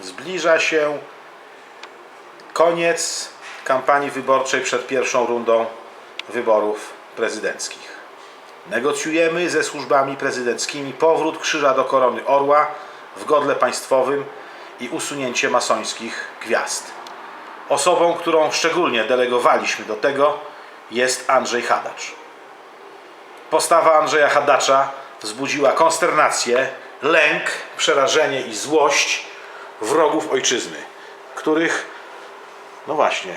Zbliża się koniec kampanii wyborczej przed pierwszą rundą wyborów prezydenckich. Negocjujemy ze służbami prezydenckimi powrót krzyża do korony orła w godle państwowym i usunięcie masońskich gwiazd. Osobą, którą szczególnie delegowaliśmy do tego, jest Andrzej Hadacz. Postawa Andrzeja Hadacza wzbudziła konsternację, lęk, przerażenie i złość wrogów ojczyzny, których, no właśnie,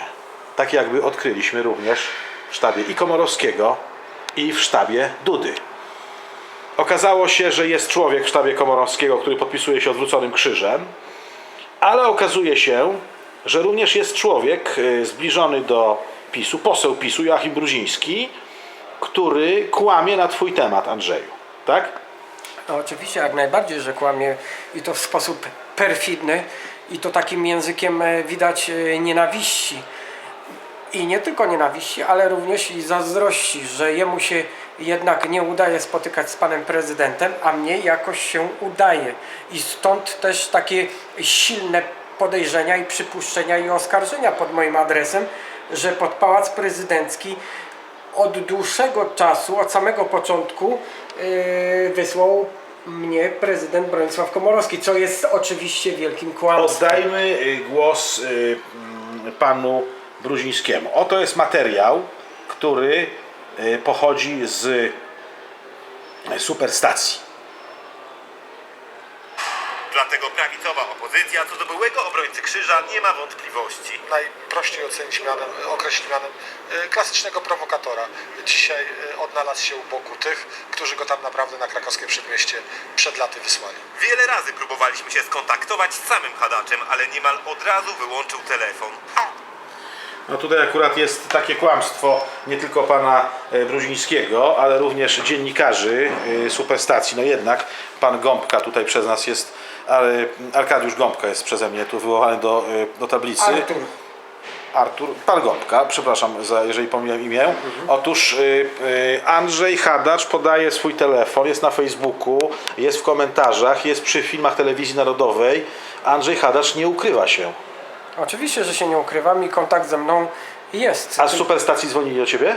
tak jakby odkryliśmy również w sztabie i Komorowskiego, i w sztabie Dudy. Okazało się, że jest człowiek w sztabie Komorowskiego, który podpisuje się odwróconym krzyżem, ale okazuje się, że również jest człowiek y, zbliżony do PiSu, poseł PiSu, Joachim Brudziński, który kłamie na Twój temat, Andrzeju. Tak? No oczywiście, jak najbardziej, że kłamie i to w sposób perfidny i to takim językiem e, widać e, nienawiści. I nie tylko nienawiści, ale również i zazdrości, że jemu się jednak nie udaje spotykać z panem prezydentem, a mnie jakoś się udaje. I stąd też takie silne podejrzenia i przypuszczenia i oskarżenia pod moim adresem, że pod Pałac Prezydencki od dłuższego czasu, od samego początku wysłał mnie prezydent Bronisław Komorowski, co jest oczywiście wielkim kłamstwem. Oddajmy y, głos y, mm, panu Bruzińskiemu. Oto jest materiał, który y, pochodzi z superstacji. Dlatego prawicowa opozycja co do byłego obrońcy krzyża nie ma wątpliwości. najprościej ocenić mianem, określić mianem y, klasycznego prowokatora. Dzisiaj y, odnalazł się u boku tych, którzy go tam naprawdę na krakowskie przedmieście przed laty wysłali. Wiele razy próbowaliśmy się skontaktować z samym Hadaczem, ale niemal od razu wyłączył telefon. No tutaj akurat jest takie kłamstwo nie tylko pana e, Bruzińskiego, ale również dziennikarzy e, superstacji. No jednak pan Gąbka tutaj przez nas jest, ale Arkadiusz Gąbka jest przeze mnie tu wywołany do, e, do tablicy. Artur, Artur, pan Gąbka, przepraszam, za, jeżeli pomyliłem imię. Otóż y, y, Andrzej Hadacz podaje swój telefon, jest na Facebooku, jest w komentarzach, jest przy filmach telewizji narodowej. Andrzej Hadacz nie ukrywa się. oczywiście, że się nie ukrywam i kontakt ze mną jest. A z superstacji dzwonili do ciebie?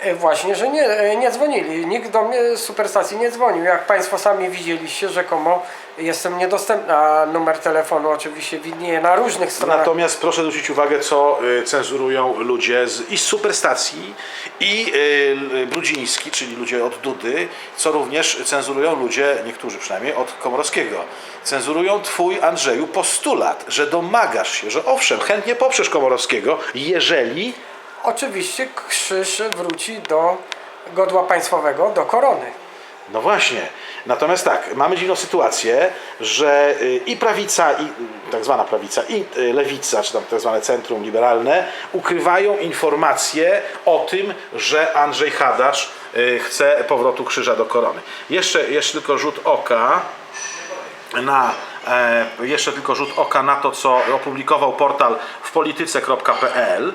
E, Właśnie, że nie, e, nie dzwonili. Nikt do mnie z superstacji nie dzwonił. Jak Państwo sami widzieliście, rzekomo jestem niedostępny, a numer telefonu oczywiście widnieje na różnych stronach. Natomiast proszę zwrócić uwagę, co y, cenzurują ludzie z, i z superstacji, i y, Brudziński, czyli ludzie od Dudy, co również cenzurują ludzie, niektórzy przynajmniej, od Komorowskiego. Cenzurują twój, Andrzeju, postulat, że domagasz się, że owszem, chętnie poprzesz Komorowskiego, jeżeli Oczywiście krzyż wróci do godła państwowego, do korony. No właśnie. Natomiast tak, mamy dziwną sytuację, że y, i prawica, i y, tak zwana prawica, i y, lewica, czy tam tak zwane centrum liberalne, ukrywają informacje o tym, że Andrzej Hadacz chce powrotu krzyża do korony. Jeszcze, jeszcze tylko rzut oka na e, jeszcze tylko rzut oka na to, co opublikował portal wpolityce.pl.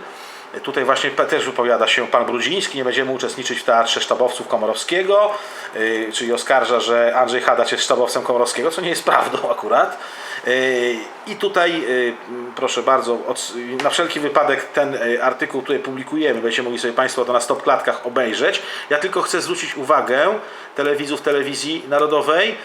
Tutaj właśnie też wypowiada się pan Brudziński, nie będziemy uczestniczyć w teatrze sztabowców Komorowskiego, yy, czyli oskarża, że Andrzej Hadacz jest sztabowcem Komorowskiego, co nie jest prawdą akurat. Yy, I tutaj, yy, proszę bardzo, na wszelki wypadek ten artykuł tutaj publikujemy, będziecie mogli sobie Państwo to na stopklatkach obejrzeć. Ja tylko chcę zwrócić uwagę telewizów telewizji narodowej,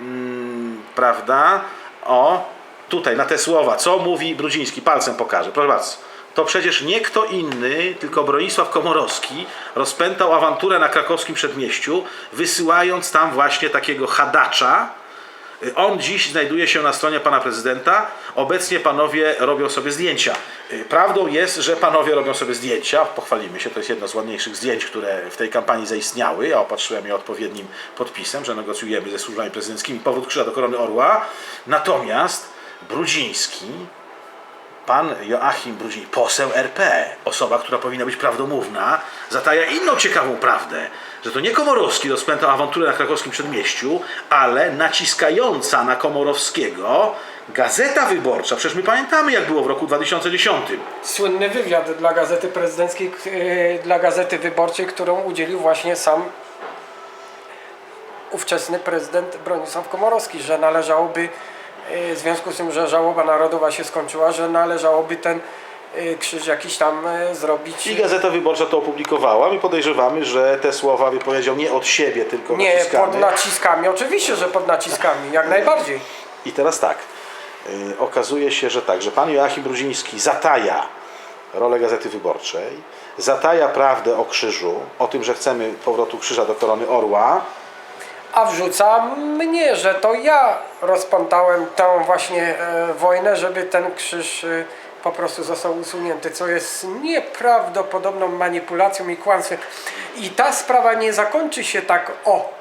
mm, prawda, o tutaj na te słowa, co mówi Brudziński, palcem pokażę, proszę bardzo. To przecież nie kto inny, tylko Bronisław Komorowski rozpętał awanturę na krakowskim przedmieściu, wysyłając tam właśnie takiego hadacza. On dziś znajduje się na stronie pana prezydenta. Obecnie panowie robią sobie zdjęcia. Prawdą jest, że panowie robią sobie zdjęcia. Pochwalimy się, to jest jedno z ładniejszych zdjęć, które w tej kampanii zaistniały. Ja opatrzyłem je odpowiednim podpisem, że negocjujemy ze służbami prezydenckimi powrót krzyża do korony orła. Natomiast Brudziński pan Joachim Brudziński, poseł RP, osoba, która powinna być prawdomówna, zataja inną ciekawą prawdę, że to nie Komorowski rozpętał awanturę na krakowskim przedmieściu, ale naciskająca na Komorowskiego Gazeta Wyborcza. Przecież my pamiętamy, jak było w roku 2010. Słynny wywiad dla Gazety Prezydenckiej, e, dla Gazety Wyborczej, którą udzielił właśnie sam ówczesny prezydent Bronisław Komorowski, że należałoby w związku z tym, że żałoba narodowa się skończyła, że należałoby ten e, krzyż jakiś tam e, zrobić. I Gazeta Wyborcza to opublikowała. My podejrzewamy, że te słowa wypowiedział nie od siebie, tylko Nie, naciskamy. pod naciskami, oczywiście, że pod naciskami, jak najbardziej. I teraz tak, y, okazuje się, że tak, że pan Joachim Brudziński zataja rolę Gazety Wyborczej, zataja prawdę o krzyżu, o tym, że chcemy powrotu krzyża do korony orła, A wrzuca mnie, że to ja rozpętałem tę właśnie e, wojnę, żeby ten krzyż e, po prostu został usunięty, co jest nieprawdopodobną manipulacją i kłamstwem. I ta sprawa nie zakończy się tak o,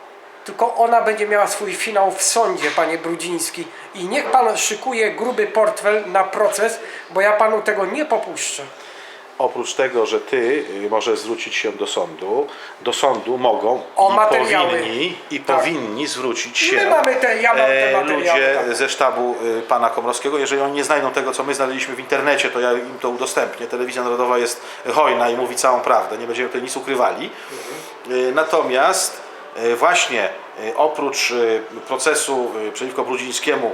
tylko ona będzie miała swój finał w sądzie, panie Brudziński. I niech pan szykuje gruby portfel na proces, bo ja panu tego nie popuszczę. Oprócz tego, że ty y, możesz zwrócić się do sądu, do sądu mogą O i materiały. powinni, i Tak. powinni zwrócić My się mamy te- ja mam te e, ludzie tak. ze sztabu y, pana Komorowskiego. Jeżeli oni nie znajdą tego, co my znaleźliśmy w internecie, to ja im to udostępnię. Telewizja Narodowa jest hojna i mówi całą prawdę. Nie będziemy tutaj nic ukrywali. Y, Natomiast właśnie oprócz procesu przeciwko Brudzińskiemu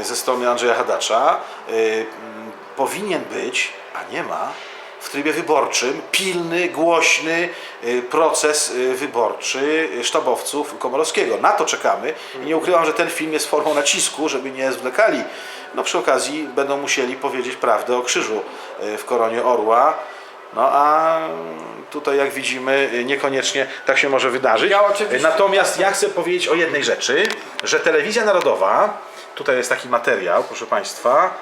y, ze strony Andrzeja Hadacza powinien być, a nie ma, w trybie wyborczym pilny, głośny y, proces y, wyborczy sztabowców Komorowskiego. Na to czekamy i nie ukrywam, że ten film jest formą nacisku, żeby nie zwlekali. No przy okazji będą musieli powiedzieć prawdę o krzyżu y, w koronie orła. No a tutaj jak widzimy niekoniecznie tak się może wydarzyć. Ja Natomiast ja chcę powiedzieć o jednej rzeczy, że Telewizja Narodowa, tutaj jest taki materiał, proszę Państwa,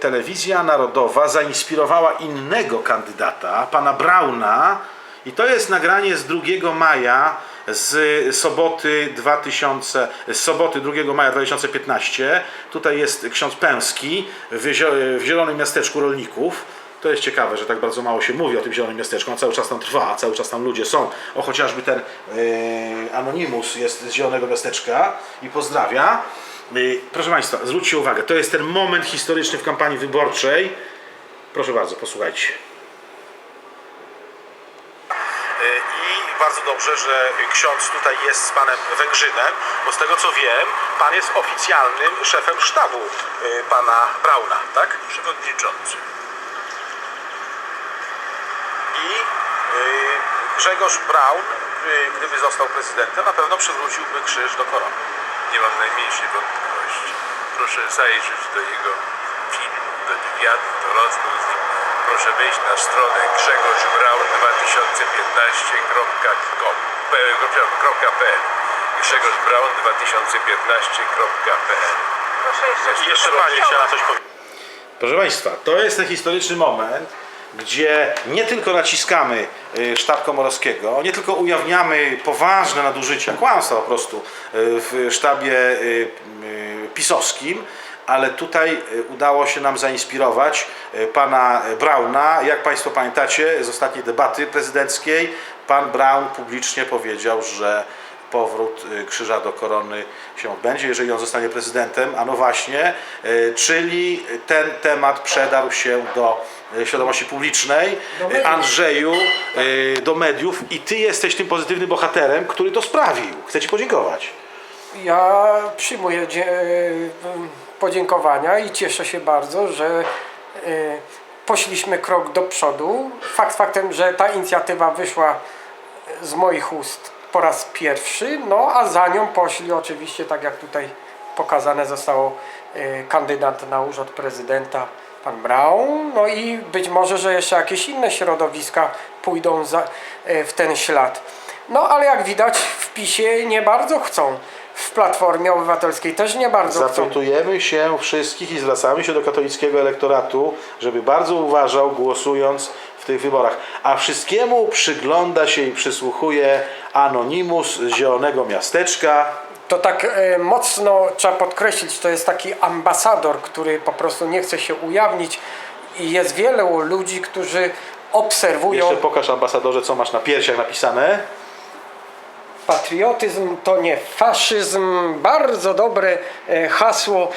Telewizja Narodowa zainspirowała innego kandydata, pana Brauna i to jest nagranie z 2 maja z soboty 2000, z soboty 2 maja 2015. Tutaj jest ksiądz Pęski w, Zielonym Miasteczku Rolników. To jest ciekawe, że tak bardzo mało się mówi o tym zielonym miasteczku. On cały czas tam trwa, cały czas tam ludzie są. O chociażby ten e, Anonimus jest z zielonego miasteczka i pozdrawia. E, proszę Państwa, zwróćcie uwagę, to jest ten moment historyczny w kampanii wyborczej. Proszę bardzo, posłuchajcie. I bardzo dobrze, że ksiądz tutaj jest z panem Węgrzynem, bo z tego co wiem, pan jest oficjalnym szefem sztabu y, pana Brauna, tak? Przewodniczący. I y, Grzegorz Braun, y, gdyby został prezydentem, na pewno przywróciłby krzyż do korony. Nie mam najmniejszej wątpliwości. Proszę zajrzeć do jego filmu, do wywiadu, do rozmów z nim. Proszę wejść na stronę grzegorz.braun2015.pl grzegorz.braun2015.pl I jeszcze pani chciała coś powiedzieć. Proszę Państwa, to jest ten historyczny moment, gdzie nie tylko naciskamy y, sztab Komorowskiego, nie tylko ujawniamy poważne nadużycia, kłamstwa po prostu y, w sztabie y, pisowskim, ale tutaj udało się nam zainspirować pana Brauna. Jak Państwo pamiętacie z ostatniej debaty prezydenckiej, pan Braun publicznie powiedział, że powrót y, krzyża do korony się odbędzie, jeżeli on zostanie prezydentem, a no właśnie, y, czyli ten temat przedarł się do y, świadomości publicznej, Do. Andrzeju, y, do mediów i ty jesteś tym pozytywnym bohaterem, który to sprawił. Chcę ci podziękować. Ja przyjmuję podziękowania i cieszę się bardzo, że poszliśmy krok do przodu. Fakt faktem, że ta inicjatywa wyszła z moich ust po raz pierwszy, no a za nią poszli oczywiście, tak jak tutaj pokazane zostało, e, kandydat na urząd prezydenta, pan Braun, no i być może, że jeszcze jakieś inne środowiska pójdą za, e, w ten ślad. No ale jak widać w PiSie nie bardzo chcą, w Platformie Obywatelskiej też nie bardzo chcą. Zapytujemy się wszystkich i zwracamy się do katolickiego elektoratu, żeby bardzo uważał głosując w tych wyborach. A wszystkiemu przygląda się i przysłuchuje Anonimus z Zielonego Miasteczka. To tak e, mocno trzeba podkreślić, to jest taki ambasador, który po prostu nie chce się ujawnić i jest wielu ludzi, którzy obserwują Jeszcze pokaż ambasadorze, co masz na piersiach napisane. patriotyzm to nie faszyzm, bardzo dobre e, hasło